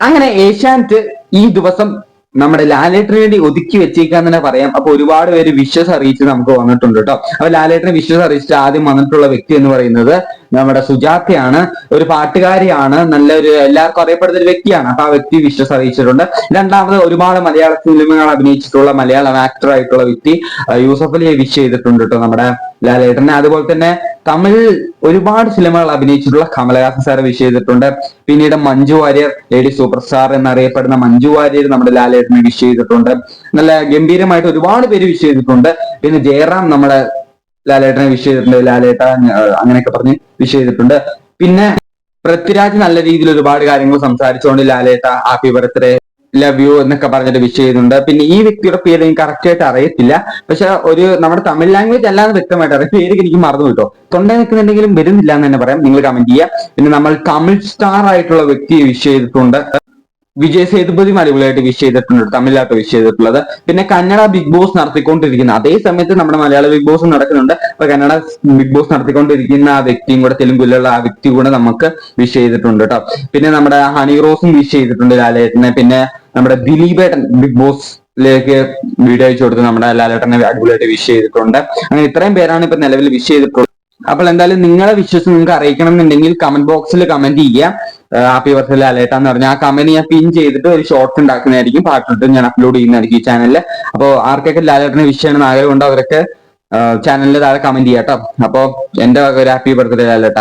അങ്ങനെ ഏഷ്യാനെറ്റ് ഈ ദിവസം നമ്മുടെ ലാലേട്ടന് വേണ്ടി ഒതുക്കി വെച്ചേക്കാന്ന് തന്നെ പറയാം. അപ്പൊ ഒരുപാട് പേര് വിശ്വസ് അറിയിച്ച് നമുക്ക് വന്നിട്ടുണ്ട് കേട്ടോ. അപ്പൊ ലാലേട്ടനെ വിശ്വസ് അറിയിച്ചിട്ട് ആദ്യം വന്നിട്ടുള്ള വ്യക്തി എന്ന് പറയുന്നത് നമ്മുടെ സുജാതയാണ്. ഒരു പാട്ടുകാരിയാണ്. നല്ലൊരു എല്ലാവർക്കും അറിയപ്പെടുന്ന ഒരു വ്യക്തിയാണ്. അപ്പൊ ആ വ്യക്തി വിശ്വസ് അറിയിച്ചിട്ടുണ്ട്. രണ്ടാമത് ഒരുപാട് മലയാള സിനിമകൾ അഭിനയിച്ചിട്ടുള്ള മലയാളം ആക്ടർ ആയിട്ടുള്ള വ്യക്തി യൂസഫലിയെ വിഷ് ചെയ്തിട്ടുണ്ട് കേട്ടോ നമ്മുടെ ലാലേട്ടനെ. അതുപോലെ തന്നെ തമിഴ് ഒരുപാട് സിനിമകൾ അഭിനയിച്ചിട്ടുള്ള കമലഹാസൻ സാറെ വിഷ് ചെയ്തിട്ടുണ്ട്. പിന്നീട് Manju Warrier lady super star എന്നറിയപ്പെടുന്ന മഞ്ജു വാര്യർ നമ്മുടെ ലാലേട്ടനെ വിഷ് ചെയ്തിട്ടുണ്ട്. നല്ല ഗംഭീരമായിട്ട് ഒരുപാട് പേര് വിഷ് ചെയ്തിട്ടുണ്ട്. പിന്നെ ജയറാം നമ്മുടെ ലാലേട്ടനെ വിഷ് ചെയ്തിട്ടുണ്ട്. ലാലേട്ട അങ്ങനെയൊക്കെ പറഞ്ഞ് വിഷ് ചെയ്തിട്ടുണ്ട്. പിന്നെ പൃഥ്വിരാജ് നല്ല രീതിയിൽ ഒരുപാട് കാര്യങ്ങൾ സംസാരിച്ചുകൊണ്ട് ലാലേട്ട ഹാപ്പി ബർത്ത്ഡേ ലവ് യു എന്നൊക്കെ പറഞ്ഞിട്ട് വിഷ് ചെയ്യുന്നുണ്ട്. പിന്നെ ഈ വ്യക്തിയുടെ പേര് എനിക്ക് കറക്റ്റ് ആയിട്ട് അറിയത്തില്ല. പക്ഷെ ഒരു നമ്മുടെ തമിഴ് ലാംഗ്വേജ് അല്ലാതെ വ്യക്തമായിട്ട് അറിയാം. പേര് എനിക്ക് മറന്നു കിട്ടോ. തൊണ്ട നിൽക്കുന്നുണ്ടെങ്കിലും വരുന്നില്ല എന്ന് തന്നെ പറയാം. നിങ്ങൾ കമന്റ് ചെയ്യുക. പിന്നെ നമ്മൾ തമിഴ് സ്റ്റാർ ആയിട്ടുള്ള വ്യക്തിയെ വിഷ് ചെയ്തിട്ടുണ്ട്. വിജയ് സേതുപതി അടിപൊളിയായിട്ട് വിഷ് ചെയ്തിട്ടുണ്ട്. തമിഴിലായിട്ട് വിഷ് ചെയ്തിട്ടുള്ളത്. പിന്നെ കന്നഡ ബിഗ് ബോസ് നടത്തിക്കൊണ്ടിരിക്കുന്ന അതേ സമയത്ത് നമ്മുടെ മലയാള ബിഗ് ബോസ് നടക്കുന്നുണ്ട്. അപ്പൊ കന്നഡ ബിഗ് ബോസ് നടത്തിക്കൊണ്ടിരിക്കുന്ന ആ വ്യക്തിയും കൂടെ തെലുങ്കിലുള്ള ആ വ്യക്തി കൂടെ നമുക്ക് വിഷ് ചെയ്തിട്ടുണ്ട് കേട്ടോ. പിന്നെ നമ്മുടെ ഹണി റോസും വിഷ് ചെയ്തിട്ടുണ്ട് ലാലേട്ടനെ. പിന്നെ നമ്മുടെ ദിലീപേട്ടൻ ബിഗ് ബോസിലേക്ക് വീഡിയോ അയച്ചു കൊടുത്ത് നമ്മുടെ ലാലേട്ടനെ അടിപൊളിയായിട്ട് വിഷ് ചെയ്തിട്ടുണ്ട്. അങ്ങനെ ഇത്രയും പേരാണ് ഇപ്പൊ നിലവിൽ വിഷ് ചെയ്തിട്ടുള്ളത്. അപ്പോൾ എന്തായാലും നിങ്ങളെ വിശ്വസ് നിങ്ങൾക്ക് അറിയിക്കണം എന്നുണ്ടെങ്കിൽ കമന്റ് ബോക്സിൽ കമന്റ് ചെയ്യുക. ഹാപ്പി ബർത്ത്ഡേ ലാലേട്ട എന്ന് പറഞ്ഞാൽ ആ കമന്റ് ഞാൻ പിൻ ചെയ്തിട്ട് ഒരു ഷോർട്സ് ഉണ്ടാക്കുന്നതായിരിക്കും. പാട്ടിട്ട് ഞാൻ അപ്ലോഡ് ചെയ്യുന്നതായിരിക്കും ഈ ചാനലിൽ അപ്പോൾ ആർക്കൊക്കെ ലാലേട്ടനെ വിഷ് ചെയ്യണമെന്ന് ആഗ്രഹമുണ്ടോ? അവരൊക്കെ ചാനലിൽ താഴെ കമന്റ് ചെയ്യാം കേട്ടോ. അപ്പോൾ എന്റെ ഒരു ഹാപ്പി ബർത്ത്ഡേ ലാലേട്ട.